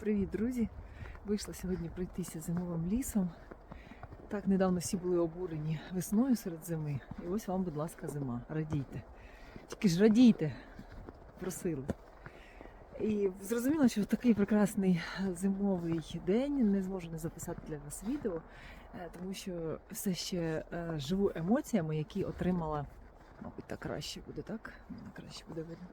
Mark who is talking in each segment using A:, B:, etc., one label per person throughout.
A: Привіт, друзі! Вийшла сьогодні пройтися зимовим лісом. Так недавно всі були обурені весною серед зими. І ось вам, будь ласка, зима. Радійте. Тільки ж радійте, просили. І зрозуміло, що в такий прекрасний зимовий день не зможу не записати для вас відео, е, тому що все ще е, живу емоціями, які отримала, мабуть, так краще буде, так? Краще буде видно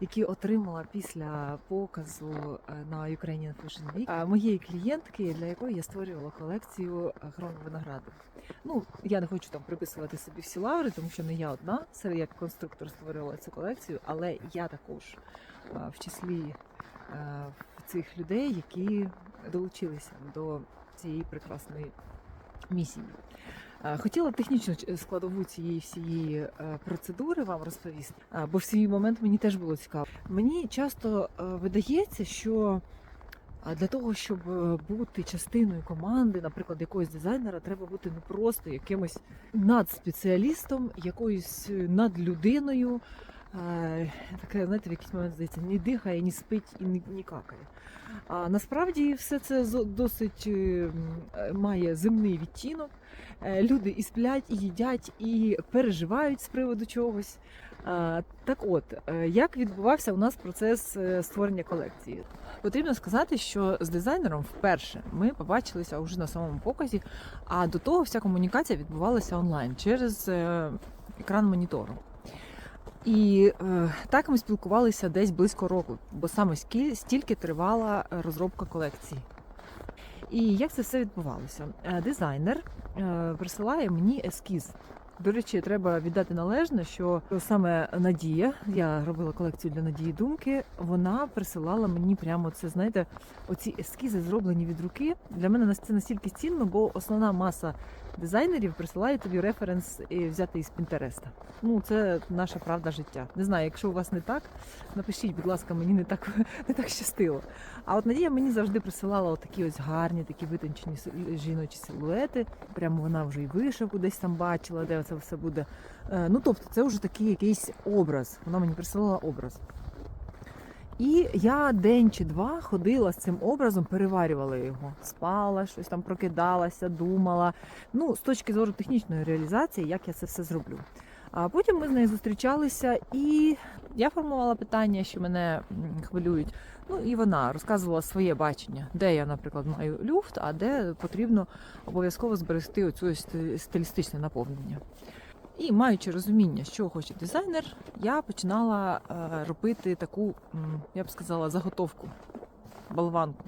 A: які отримала після показу е, на Ukrainian Fashion Week моєї клієнтки, для якої я створювала колекцію е, винограду. Ну я не хочу там приписувати собі всі лаври, тому що не я одна серед як конструктор створювала цю колекцію, але я також е, в числі цих людей, які долучилися до цієї прекрасної місії. Е, Хотіла технічну складову цієї всієї е, процедури вам розповісти, е, бо в свій момент мені теж було цікаво. Мені часто видається, що для того, щоб бути частиною команди, наприклад, якогось дизайнера, треба бути не просто якимось надспеціалістом, якоюсь надлюдиною. Таке, знаєте, в якийсь момент здається, ні дихає, ні спить і ні, ні какає. А насправді все це досить е, е, має земний відтінок. Е, Люди і сплять, і їдять, і переживають з приводу чогось. Так от, як відбувався у нас процес створення колекції? Потрібно сказати, що з дизайнером вперше ми побачилися вже на самому показі, а до того вся комунікація відбувалася онлайн через екран монітору. І е, так ми спілкувалися десь близько року, бо саме стільки тривала е, розробка колекції. І як це все відбувалося? Е, Дизайнер е, присилає мені ескіз. До речі, треба віддати належне, що саме Надія, я робила колекцію для Надії Думки, вона присилала мені прямо це, знаєте, оці ескізи зроблені від руки. Для мене це настільки цінно, бо основна маса дизайнерів присилає тобі референс і взяти із Пінтереста. Ну, це наша правда життя. Не знаю, якщо у вас не так, напишіть, будь ласка, мені не так не так щастило. А от Надія мені завжди присилала отакі ось гарні, такі витончені жіночі силуети. Прямо вона вже і вишивку десь там бачила, де це все буде. Е, Ну тобто, це вже такий якийсь образ. Вона мені присилала образ. І я день чи два ходила з цим образом, переварювала його, спала, щось там прокидалася, думала. Ну, з точки зору технічної реалізації, як я це все зроблю. А потім ми з нею зустрічалися, і я формувала питання, що мене хвилюють. Ну і вона розказувала своє бачення, де я, наприклад, маю люфт, а де потрібно обов'язково зберегти оцю стилістичне наповнення. І маючи розуміння, що хоче дизайнер, я починала е, робити таку, я б сказала, заготовку, болванку.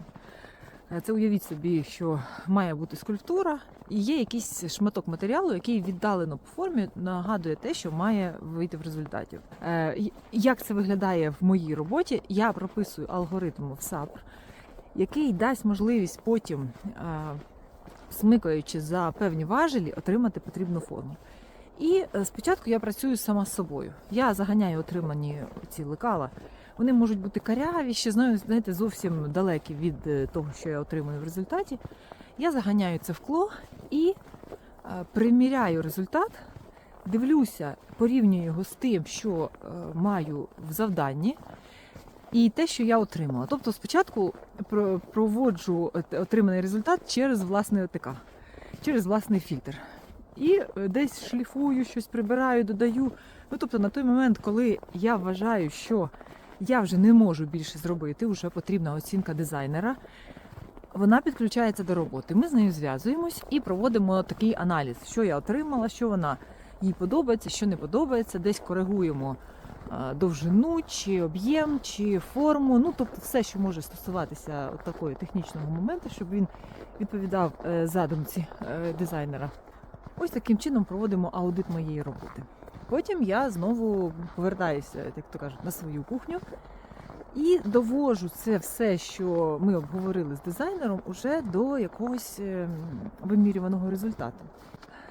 A: Е, Це уявіть собі, що має бути скульптура, і є якийсь шматок матеріалу, який віддалено по формі нагадує те, що має вийти в результаті. Е, Як це виглядає в моїй роботі? Я прописую алгоритм в SAP, який дасть можливість потім, е, смикаючи за певні важелі, отримати потрібну форму. І спочатку я працюю сама з собою. Я заганяю отримані ці лекала. Вони можуть бути каряві, ще знаєте, зовсім далекі від е, того, що я отримую в результаті. Я заганяю це в кло і е, приміряю результат, дивлюся, порівнюю його з тим, що е, маю в завданні, і те, що я отримала. Тобто спочатку проводжу отриманий результат через власний ОТК, через власний фільтр. І десь шліфую, щось прибираю, додаю. Ну тобто на той момент, коли я вважаю, що я вже не можу більше зробити, вже потрібна оцінка дизайнера. Вона підключається до роботи. Ми з нею зв'язуємось і проводимо такий аналіз, що я отримала, що вона їй подобається, що не подобається. Десь коригуємо е, довжину, чи об'єм, чи форму. Ну тобто, все, що може стосуватися от такої технічного моменту, щоб він відповідав е, задумці е, дизайнера. Ось таким чином проводимо аудит моєї роботи. Потім я знову повертаюся, як то кажуть, на свою кухню і довожу це все, що ми обговорили з дизайнером, уже до якогось ем, вимірюваного результату.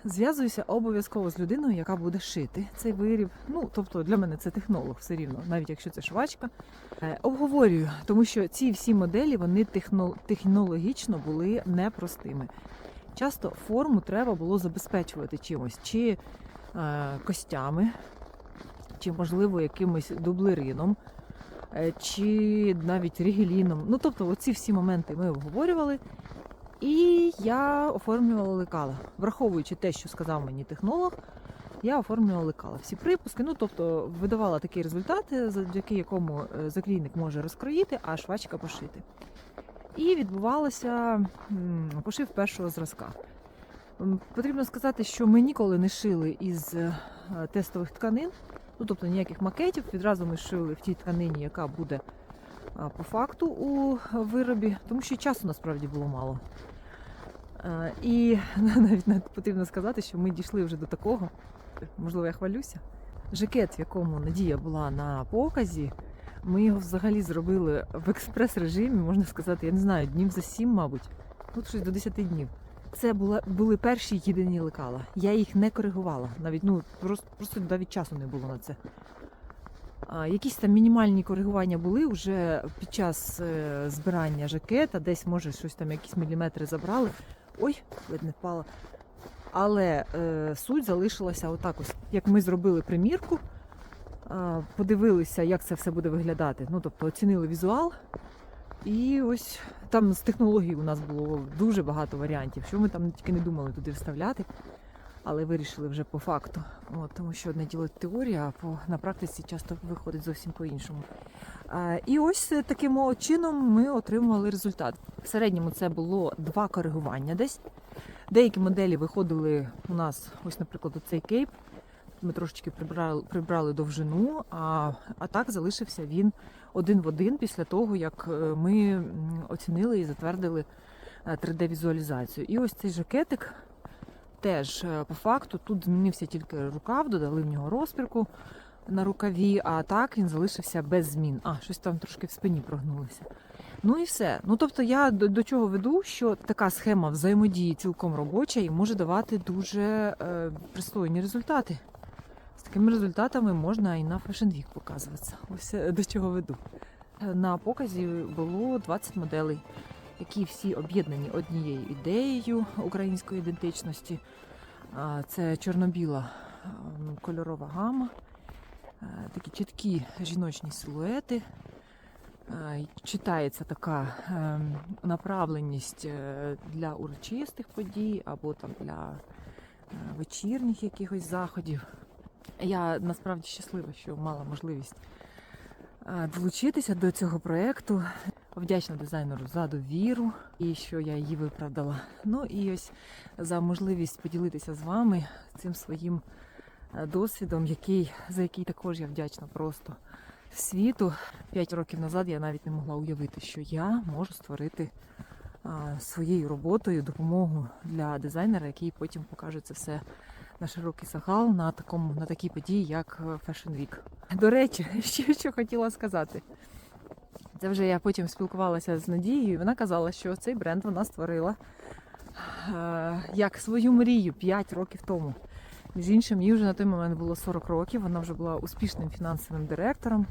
A: Зв'язуюся обов'язково з людиною, яка буде шити цей виріб. Ну, тобто для мене це технолог все рівно, навіть якщо це швачка. Е, Обговорюю, тому що ці всі моделі вони технологічно були непростими. Часто форму треба було забезпечувати чимось, чи е, костями, чи, можливо, якимось дублерином. е, чи навіть рігеліном. Ну, тобто, оці всі моменти ми обговорювали. І я оформлювала лекала, враховуючи те, що сказав мені технолог, я оформлювала лекала. Всі припуски, ну тобто видавала такий результат, е, завдяки якому е, заклійник може розкроїти, а швачка пошити. І відбувалося пошив першого зразка. Потрібно сказати, що ми ніколи не шили із е, тестових тканин, ну тобто ніяких макетів. Відразу ми шили в тій тканині, яка буде по факту у виробі, тому що часу насправді було мало. Е, І навіть потрібно сказати, що ми дійшли вже до такого, можливо, я хвалюся. Жакет, в якому Надія була на показі, ми його взагалі зробили в експрес-режимі, можна сказати, я не знаю, днів за сім, мабуть, ну щось до 10 днів. Це була, були перші єдині лекала. Я їх не коригувала. Навіть ну просто, просто навіть часу не було на це. А, якісь там мінімальні коригування були вже під час е, збирання жакета, десь може щось там, якісь міліметри забрали. Ой, ледь не впала. Але е, суть залишилася отак ось. Як ми зробили примірку, е, подивилися, як це все буде виглядати. Ну, тобто оцінили візуал. І ось там з технологій у нас було дуже багато варіантів, що ми там тільки не думали туди вставляти, але вирішили вже по факту. От, тому що одне діло теорія, а по, на практиці часто виходить зовсім по-іншому. І ось таким чином ми отримували результат. В середньому це було два коригування десь. Деякі моделі виходили у нас, ось, наприклад, цей кейп. Ми трошечки прибрали, прибрали довжину, а, а так залишився він один в один після того, як е, ми оцінили і затвердили 3D-візуалізацію. І ось цей жакетик теж е, по факту тут змінився тільки рукав, додали в нього розпірку на рукаві, а так він залишився без змін. А, щось там трошки в спині прогнулося. Ну і все. Ну тобто я до, до чого веду, що така схема взаємодії цілком робоча і може давати дуже е, пристойні результати. З такими результатами можна і на Fashion Week показуватися. Ось е, до чого веду. Е, На показі було 20 моделей, які всі об'єднані однією ідеєю української ідентичності. Це чорно-біла кольорова гама, е, такі чіткі жіночні силуети. Читається така ем, направленість для урочистих подій або там для вечірніх якихось заходів. Я насправді щаслива, що мала можливість долучитися до цього проєкту. Вдячна дизайнеру за довіру і що я її виправдала. Ну і ось за можливість поділитися з вами цим своїм досвідом, який, за який також я вдячна просто світу. П'ять років назад я навіть не могла уявити, що я можу створити своєю роботою допомогу для дизайнера, який потім покаже це все на широкий загал на такому на такій події, як е, Fashion Week. До речі, ще що хотіла сказати. Це вже я потім спілкувалася з Надією, і вона казала, що цей бренд вона створила е, як свою мрію 5 років тому. Між іншим, їй вже на той момент було 40 років. Вона вже була успішним фінансовим директором,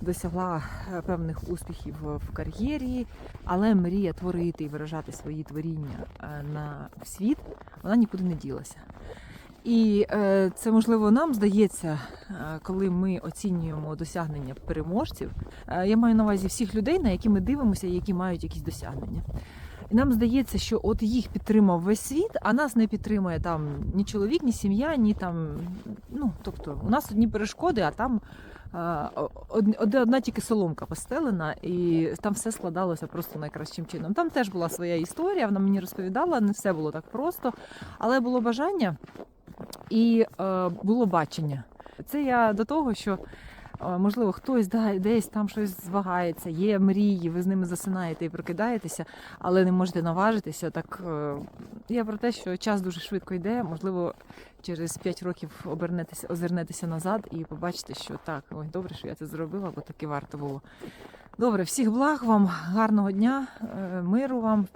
A: досягла е, певних успіхів в кар'єрі, але мрія творити і виражати свої творіння е, на світ вона нікуди не ділася. І е, це можливо нам здається, е, коли ми оцінюємо досягнення переможців. Е, я маю на увазі всіх людей, на які ми дивимося, які мають якісь досягнення. І нам здається, що от їх підтримав весь світ, а нас не підтримує там ні чоловік, ні сім'я, ні там. Ну тобто, у нас одні перешкоди, а там од- одна, одна тільки соломка постелена, і там все складалося просто найкращим чином. Там теж була своя історія, вона мені розповідала, не все було так просто, але було бажання і е, було бачення. Це я до того, що е, можливо хтось десь там щось звагається, є мрії, ви з ними засинаєте і прокидаєтеся, але не можете наважитися. Так е, я про те, що час дуже швидко йде. Можливо, через 5 років обернетеся, озирнетеся назад і побачите, що так, ой, добре, що я це зробила, бо таки варто було. Добре, всіх благ вам, гарного дня, е, миру вам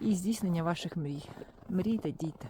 A: і здійснення ваших мрій. Мрійте, дійте.